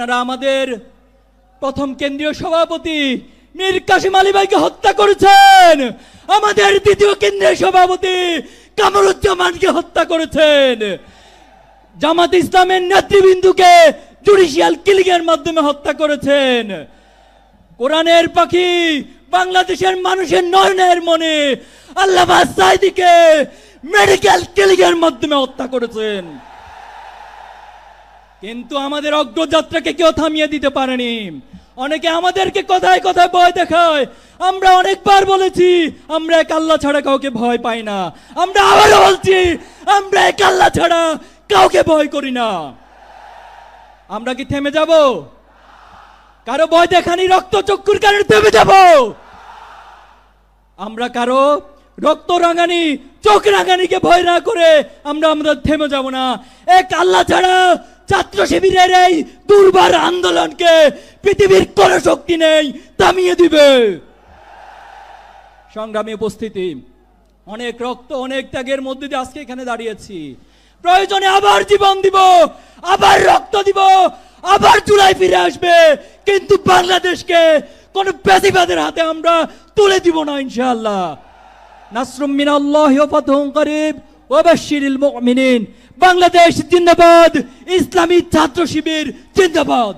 আপনারা আমাদের প্রথম কেন্দ্রীয় সভাপতি মীর কাসিম আলী ভাইকে হত্যা করেছেন। আমাদের দ্বিতীয় কেন্দ্রীয় সভাপতি কামরুজ্জামানকে হত্যা করেছেন। জামাত ইসলামের নেতৃবৃন্দুকে জুডিশিয়াল কিলিং এর মাধ্যমে হত্যা করেছেন। কোরআনের পাখি বাংলাদেশের মানুষের নয়নের মনে আল্লাহ সাইদিকে মেডিকেল কিলিং এর মাধ্যমে হত্যা করেছেন। কিন্তু আমাদের অগ্রযাত্রাকে কেউ থামিয়ে দিতে পারেনি। অনেকে আমাদেরকে কথায় কথায় ভয় দেখায়। আমরা অনেকবার বলেছি, আমরা এক আল্লাহ ছাড়া কাউকে ভয় পাই না। আমরা আবারও বলছি, আমরা এক আল্লাহ ছাড়া কাউকে ভয় করি না। আমরা কি থেমে যাব? কারও ভয় দেখানি রক্ত চক্ষুর কারণে থেমে যাব? আমরা কারও রক্ত রাঙানি, চোখ রাঙানিকে ভয় না করে আমরা আমরা থেমে যাব না। এক আল্লাহ ছাড়া ছাত্র শিবিরের এই দুর্বার আন্দোলনকে পৃথিবীর কোন শক্তি নেই, থামিয়ে দিবে। সংগ্রামী উপস্থিতি, অনেক রক্ত, অনেক ত্যাগের মধ্যে দিয়ে আজকে এখানে দাঁড়িয়েছি। প্রয়োজনে আবার জীবন দিব, আবার রক্ত দিব, আবার চুলাই ফিরে আসবে, কিন্তু বাংলাদেশকে কোন পেশিবাদের হাতে আমরা তুলে দিব না, ইনশাআল্লাহ। নাসরুম মিনাল্লাহি ওয়া ফাতহুন করিব। ওয়া বাশশিরিল মুমিনিন বাংলাদেশ জিন্দাবাদ. ইসলামী ছাত্র শিবির জিন্দাবাদ।